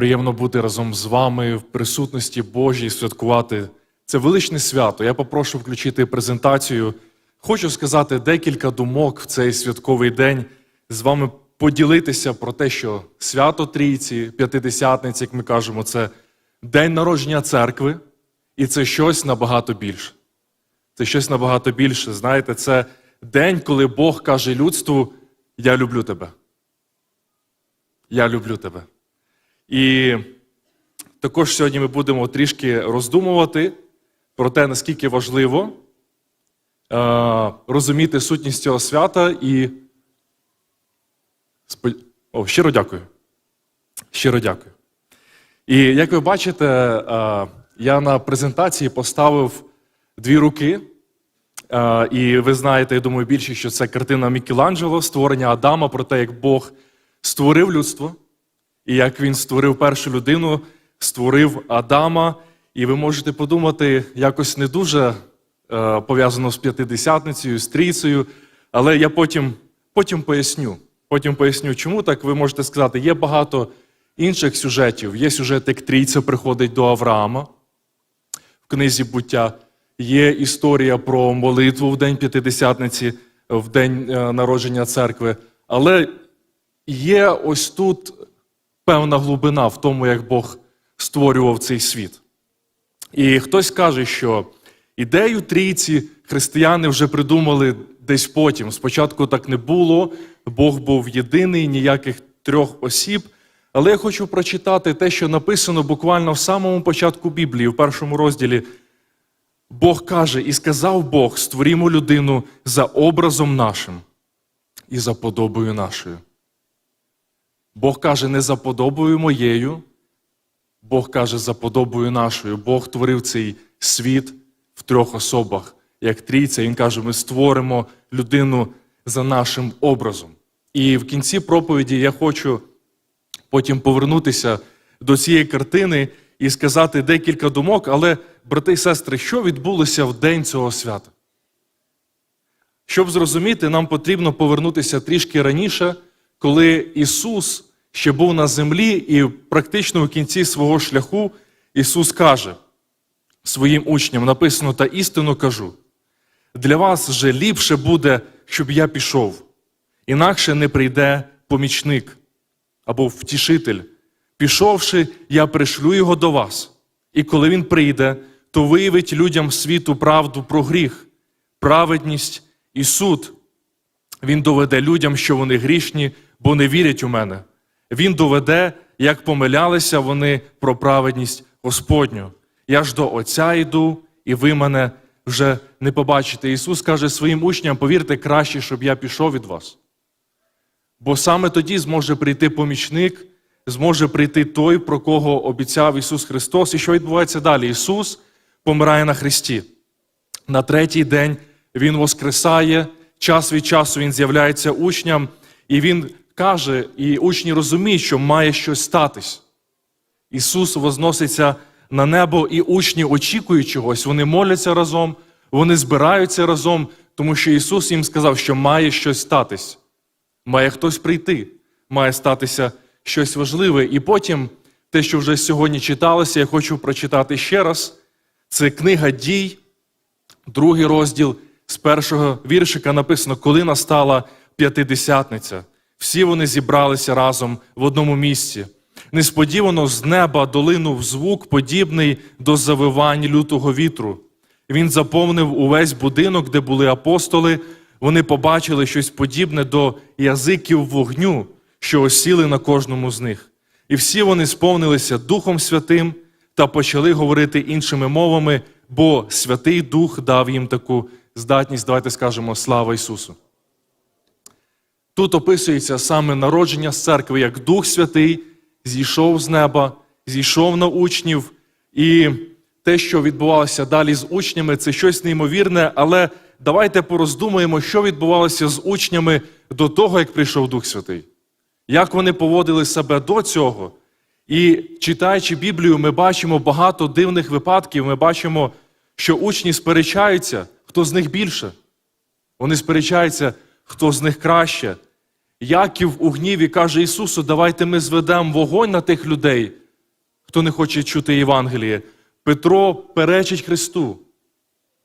Приємно бути разом з вами в присутності Божій, святкувати це величне свято. Я попрошу включити презентацію. Хочу сказати декілька думок в цей святковий день, з вами поділитися про те, що свято Трійці, П'ятидесятниці, як ми кажемо, це день народження церкви, і це щось набагато більше. Це щось набагато більше. Знаєте, це день, коли Бог каже людству: Я люблю тебе. Я люблю тебе. І також сьогодні ми будемо трішки роздумувати про те, наскільки важливо е, розуміти сутність цього свята і. О, щиро дякую. Щиро дякую. І як ви бачите, е, я на презентації поставив дві руки. Е, І ви знаєте, я думаю, більше, що це картина Мікеланджело, створення Адама про те, як Бог створив людство, і як він створив першу людину, створив Адама. І ви можете подумати, якось не дуже е, пов'язано з п'ятидесятницею, з трійцею, але я потім, потім поясню. Потім поясню, чому так ви можете сказати, є багато інших сюжетів. Є сюжет, як трійця приходить до Авраама в книзі буття. Є історія про молитву в день п'ятидесятниці, в день е, народження церкви. Але є ось тут певна глибина в тому, як Бог створював цей світ. І хтось каже, що ідею трійці християни вже придумали десь потім. Спочатку так не було, Бог був єдиний, ніяких трьох осіб. Але я хочу прочитати те, що написано буквально в самому початку Біблії, в першому розділі. Бог каже: І сказав Бог: створімо людину за образом нашим і за подобою нашою. Бог каже, не за подобою моєю, Бог каже, за подобою нашою. Бог творив цей світ в трьох особах, як трійця. Він каже, ми створимо людину за нашим образом. І в кінці проповіді я хочу потім повернутися до цієї картини і сказати декілька думок, але, брати і сестри, що відбулося в день цього свята? Щоб зрозуміти, нам потрібно повернутися трішки раніше, коли Ісус ще був на землі, і практично в кінці свого шляху Ісус каже своїм учням: написано, та істину кажу. Для вас же ліпше буде, щоб я пішов, інакше не прийде помічник або втішитель. Пішовши, я пришлю його до вас. І коли він прийде, то виявить людям світу правду про гріх, праведність і суд. Він доведе людям, що вони грішні, бо не вірять у мене. Він доведе, як помилялися вони про праведність Господню. Я ж до Отця йду, і ви мене вже не побачите. Ісус каже своїм учням: повірте, краще, щоб я пішов від вас. Бо саме тоді зможе прийти помічник, зможе прийти той, про кого обіцяв Ісус Христос. І що відбувається далі? Ісус помирає на Христі. На третій день Він воскресає, час від часу Він з'являється учням, і Він каже, і учні розуміють, що має щось статись. Ісус возноситься на небо, і учні очікують чогось. Вони моляться разом, вони збираються разом, тому що Ісус їм сказав, що має щось статись. Має хтось прийти, має статися щось важливе. І потім те, що вже сьогодні читалося, я хочу прочитати ще раз. Це книга дій, другий розділ з першого віршика написано, коли настала п'ятидесятниця. Всі вони зібралися разом в одному місці. Несподівано з неба долинув звук, подібний до завивань лютого вітру. Він заповнив увесь будинок, де були апостоли. Вони побачили щось подібне до язиків вогню, що осіли на кожному з них. І всі вони сповнилися Духом Святим та почали говорити іншими мовами, бо Святий Дух дав їм таку здатність. Давайте скажемо слава Ісусу. Тут описується саме народження з церкви, як Дух Святий зійшов з неба, зійшов на учнів, і те, що відбувалося далі з учнями, це щось неймовірне, але давайте пороздумаємо, що відбувалося з учнями до того, як прийшов Дух Святий. Як вони поводили себе до цього. І читаючи Біблію, ми бачимо багато дивних випадків. Ми бачимо, що учні сперечаються, хто з них більше. Вони сперечаються, хто з них краще. Яків у гніві каже Ісусу, давайте ми зведемо вогонь на тих людей, хто не хоче чути Євангеліє. Петро перечить Христу.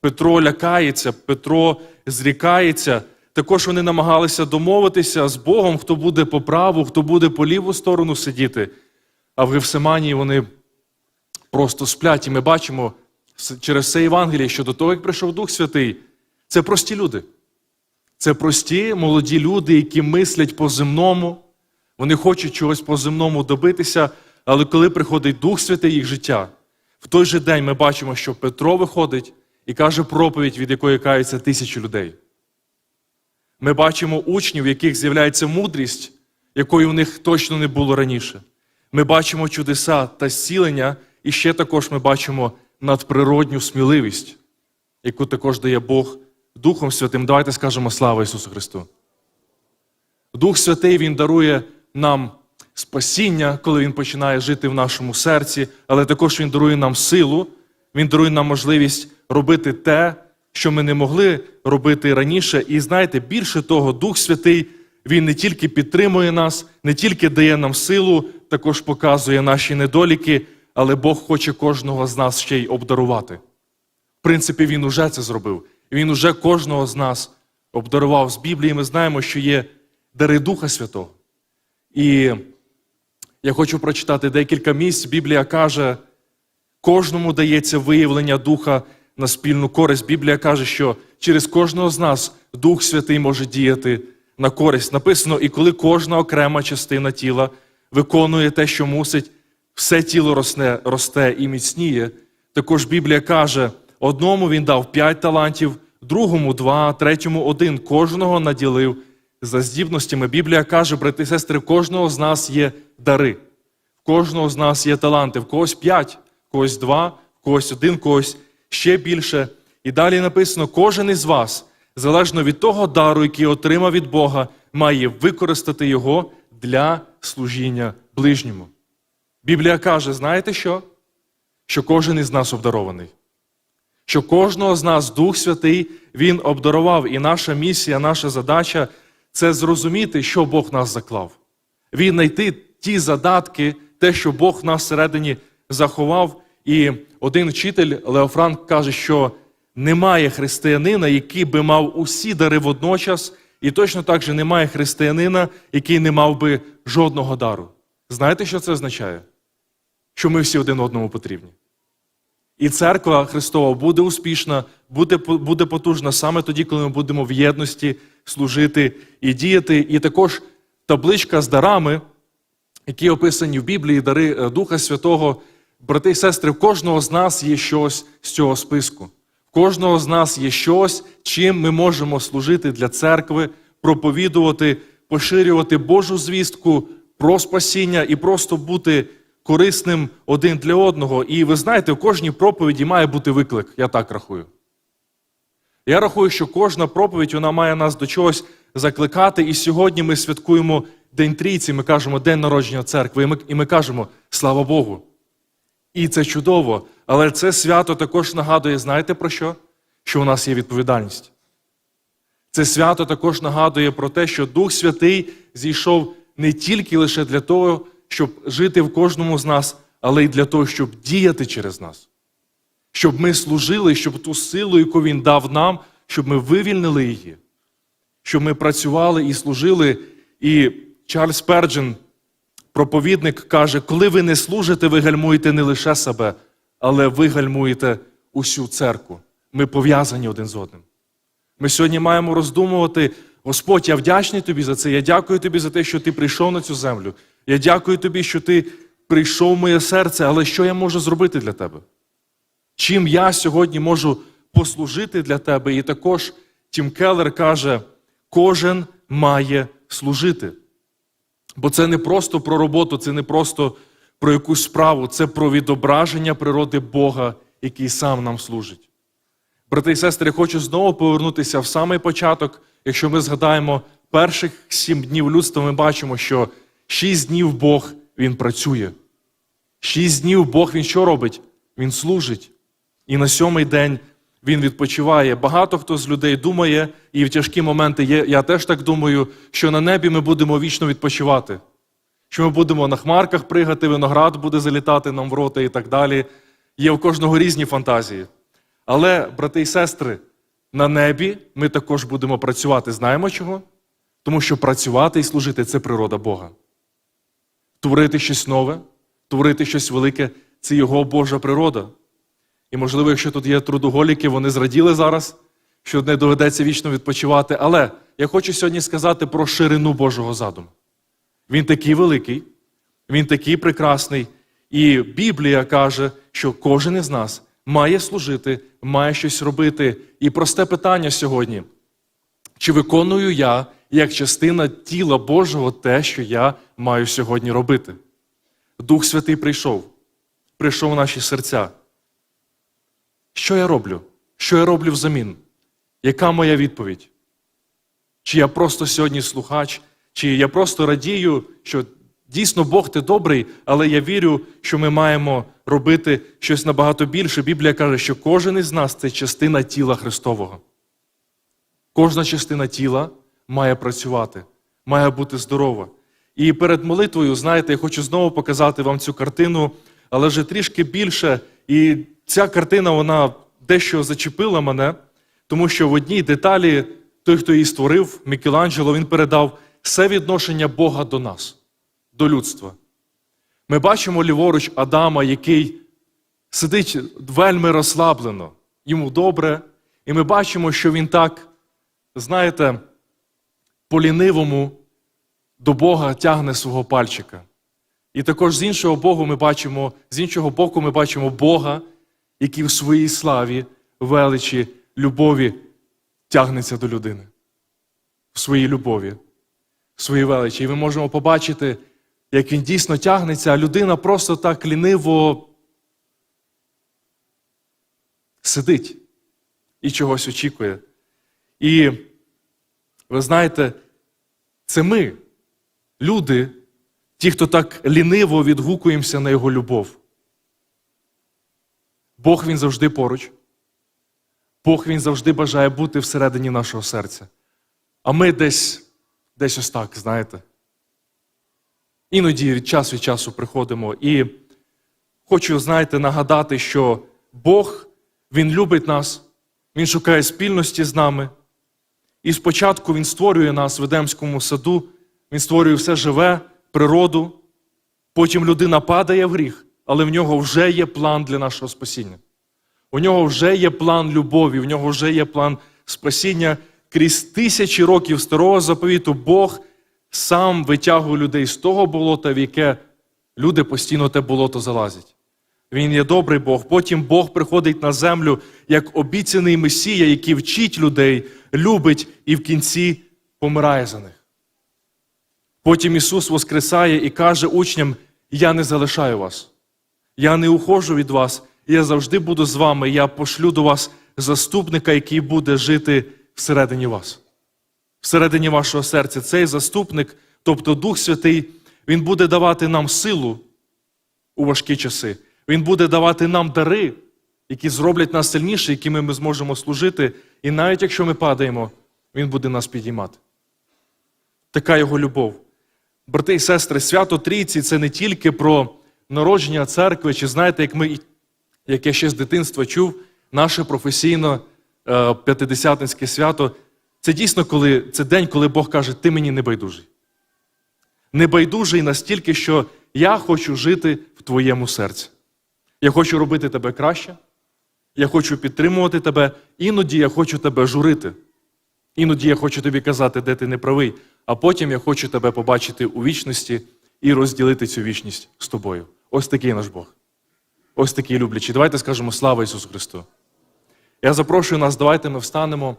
Петро лякається, Петро зрікається. Також вони намагалися домовитися з Богом, хто буде по праву, хто буде по ліву сторону сидіти. А в Гефсиманії вони просто сплять. І ми бачимо через це Євангеліє, що до того, як прийшов Дух Святий, це прості люди. Це прості молоді люди, які мислять по-земному, вони хочуть чогось по-земному добитися, але коли приходить Дух Святий їх життя, в той же день ми бачимо, що Петро виходить і каже проповідь, від якої каються тисячі людей. Ми бачимо учнів, в яких з'являється мудрість, якої у них точно не було раніше. Ми бачимо чудеса та зцілення, і ще також ми бачимо надприродню сміливість, яку також дає Бог Духом Святим. Давайте скажемо слава Ісусу Христу. Дух Святий Він дарує нам спасіння, коли Він починає жити в нашому серці, але також Він дарує нам силу, Він дарує нам можливість робити те, що ми не могли робити раніше. І знаєте, більше того, Дух Святий Він не тільки підтримує нас, не тільки дає нам силу, також показує наші недоліки, але Бог хоче кожного з нас ще й обдарувати. В принципі, Він уже це зробив. Він уже кожного з нас обдарував з Біблії. Ми знаємо, що є дари Духа Святого. І я хочу прочитати декілька місць. Біблія каже, кожному дається виявлення Духа на спільну користь. Біблія каже, що через кожного з нас Дух Святий може діяти на користь. Написано, і коли кожна окрема частина тіла виконує те, що мусить, все тіло росте, росте і міцніє. Також Біблія каже, одному він дав п'ять талантів, другому два, третьому один. Кожного наділив за здібностями. Біблія каже, брати і сестри, кожного з нас є дари. В кожного з нас є таланти, в когось п'ять, в когось два, в когось один, в когось ще більше. І далі написано: кожен із вас, залежно від того дару, який отримав від Бога, має використати його для служіння ближньому. Біблія каже: знаєте що? Що кожен із нас обдарований. Що кожного з нас Дух Святий Він обдарував, і наша місія, наша задача це зрозуміти, що Бог нас заклав. Він знайти ті задатки, те, що Бог нас всередині заховав. І один вчитель Леофранк каже, що немає християнина, який би мав усі дари водночас, і точно так же немає християнина, який не мав би жодного дару. Знаєте, що це означає? Що ми всі один одному потрібні. І церква Христова буде успішна, буде, буде потужна саме тоді, коли ми будемо в єдності служити і діяти. І також табличка з дарами, які описані в Біблії, дари е, Духа Святого. Брати і сестри, в кожного з нас є щось з цього списку. В кожного з нас є щось, чим ми можемо служити для церкви, проповідувати, поширювати Божу звістку про спасіння і просто бути корисним один для одного. І ви знаєте, у кожній проповіді має бути виклик, я так рахую. Я рахую, що кожна проповідь вона має нас до чогось закликати. І сьогодні ми святкуємо День Трійці, ми кажемо День народження церкви, і ми, і ми кажемо слава Богу. І це чудово. Але це свято також нагадує, знаєте про що? Що у нас є відповідальність. Це свято також нагадує про те, що Дух Святий зійшов не тільки лише для того, щоб жити в кожному з нас, але й для того, щоб діяти через нас. Щоб ми служили, щоб ту силу, яку Він дав нам, щоб ми вивільнили її, щоб ми працювали і служили. І Чарльз Перджен, проповідник, каже: коли ви не служите, ви гальмуєте не лише себе, але ви гальмуєте усю церкву. Ми пов'язані один з одним. Ми сьогодні маємо роздумувати, Господь, я вдячний тобі за це. Я дякую тобі за те, що ти прийшов на цю землю. Я дякую тобі, що ти прийшов в моє серце, але що я можу зробити для тебе? Чим я сьогодні можу послужити для тебе? І також Тім Келлер каже: кожен має служити. Бо це не просто про роботу, це не просто про якусь справу, це про відображення природи Бога, який сам нам служить. Брати і сестри, я хочу знову повернутися в самий початок. Якщо ми згадаємо перших сім днів людства, ми бачимо, що шість днів Бог Він працює. Шість днів Бог Він що робить? Він служить. І на сьомий день Він відпочиває. Багато хто з людей думає, і в тяжкі моменти є, я теж так думаю, що на небі ми будемо вічно відпочивати. що ми будемо на хмарках пригати, виноград буде залітати нам в рота і так далі. Є у кожного різні фантазії. Але, брати і сестри, на небі ми також будемо працювати. Знаємо чого? Тому що працювати і служити це природа Бога. Творити щось нове, творити щось велике це його Божа природа. І, можливо, якщо тут є трудоголіки, вони зраділи зараз, що не доведеться вічно відпочивати. Але я хочу сьогодні сказати про ширину Божого задуму. Він такий великий, він такий прекрасний. І Біблія каже, що кожен із нас має служити, має щось робити. І просте питання сьогодні: чи виконую я як частина тіла Божого те, що я маю сьогодні робити? Дух Святий прийшов, прийшов в наші серця. Що я роблю? Що я роблю взамін? Яка моя відповідь? Чи я просто сьогодні слухач, чи я просто радію, що дійсно Бог ти добрий, але я вірю, що ми маємо робити щось набагато більше. Біблія каже, що кожен із нас це частина тіла Христового. Кожна частина тіла має працювати, має бути здорова. І перед молитвою, знаєте, я хочу знову показати вам цю картину, але вже трішки більше. І ця картина, вона дещо зачепила мене, тому що в одній деталі той, хто її створив, Мікеланджело, він передав все відношення Бога до нас, до людства. Ми бачимо ліворуч Адама, який сидить вельми розслаблено, йому добре, і ми бачимо, що він так, знаєте, по-лінивому до Бога тягне свого пальчика. І також з іншого Богу ми бачимо, з іншого боку, ми бачимо Бога, який в своїй славі, величі, любові тягнеться до людини. В своїй любові, в своїй величі. І ми можемо побачити, як він дійсно тягнеться, а людина просто так ліниво сидить і чогось очікує. І ви знаєте, це ми, люди, ті, хто так ліниво відгукуємося на Його любов. Бог Він завжди поруч. Бог Він завжди бажає бути всередині нашого серця. А ми десь, десь ось так, знаєте. Іноді від часу від часу приходимо. І хочу, знаєте, нагадати, що Бог, Він любить нас, Він шукає спільності з нами. І спочатку Він створює нас в Едемському саду, Він створює все живе, природу. Потім людина падає в гріх, але в нього вже є план для нашого спасіння. У нього вже є план любові, в нього вже є план спасіння. Крізь тисячі років старого заповіту Бог сам витягує людей з того болота, в яке люди постійно те болото залазять. Він є добрий Бог. Потім Бог приходить на землю як обіцяний Месія, який вчить людей, любить і в кінці помирає за них. Потім Ісус воскресає і каже учням: Я не залишаю вас, я не ухожу від вас, я завжди буду з вами, я пошлю до вас заступника, який буде жити всередині вас, всередині вашого серця. Цей заступник, тобто Дух Святий, Він буде давати нам силу у важкі часи. Він буде давати нам дари, які зроблять нас сильніше, якими ми зможемо служити. І навіть якщо ми падаємо, Він буде нас підіймати. Така його любов. Брати і сестри, свято Трійці це не тільки про народження церкви, чи знаєте, як ми, як я ще з дитинства чув, наше професійно е, п'ятидесятницьке свято. Це дійсно коли, це день, коли Бог каже, ти мені не байдужий. Не байдужий настільки, що я хочу жити в твоєму серці. Я хочу робити тебе краще, я хочу підтримувати тебе, іноді я хочу тебе журити. Іноді я хочу тобі казати, де ти не правий, а потім я хочу тебе побачити у вічності і розділити цю вічність з тобою. Ось такий наш Бог. Ось такий люблячий. Давайте скажемо слава Ісусу Христу. Я запрошую нас, давайте ми встанемо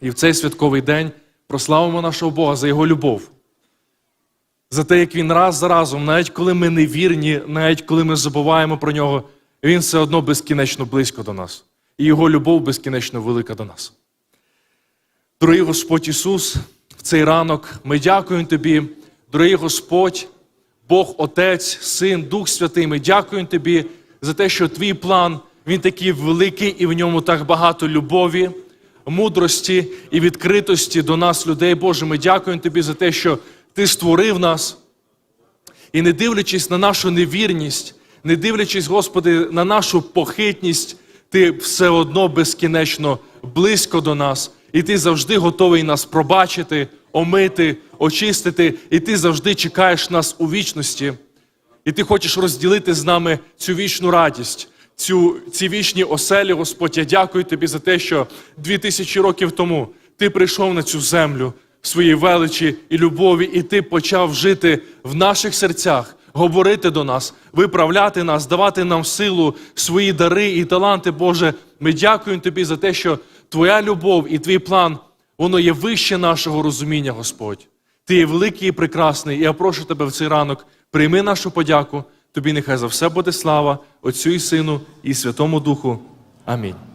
і в цей святковий день прославимо нашого Бога за Його любов. За те, як Він раз за разом, навіть коли ми невірні, навіть коли ми забуваємо про нього, Він все одно безкінечно близько до нас. І Його любов безкінечно велика до нас. Дорогий Господь Ісус, в цей ранок ми дякуємо Тобі, дорогий Господь, Бог Отець, Син, Дух Святий. Ми дякуємо Тобі за те, що Твій план він такий великий, і в ньому так багато любові, мудрості і відкритості до нас, людей. Боже, ми дякуємо Тобі за те, що Ти створив нас. І не дивлячись на нашу невірність, не дивлячись, Господи, на нашу похитність, Ти все одно безкінечно близько до нас, і Ти завжди готовий нас пробачити, омити, очистити, і Ти завжди чекаєш нас у вічності. І ти хочеш розділити з нами цю вічну радість, цю, ці вічні оселі, Господь. Я дякую тобі за те, що дві тисячі років тому ти прийшов на цю землю своїй величі і любові, і ти почав жити в наших серцях, говорити до нас, виправляти нас, давати нам силу, свої дари і таланти, Боже. Ми дякуємо тобі за те, що твоя любов і твій план, воно є вище нашого розуміння, Господь. Ти є великий і прекрасний, я прошу тебе в цей ранок, прийми нашу подяку. Тобі нехай за все буде слава, Отцю і Сину, і Святому Духу. Амінь.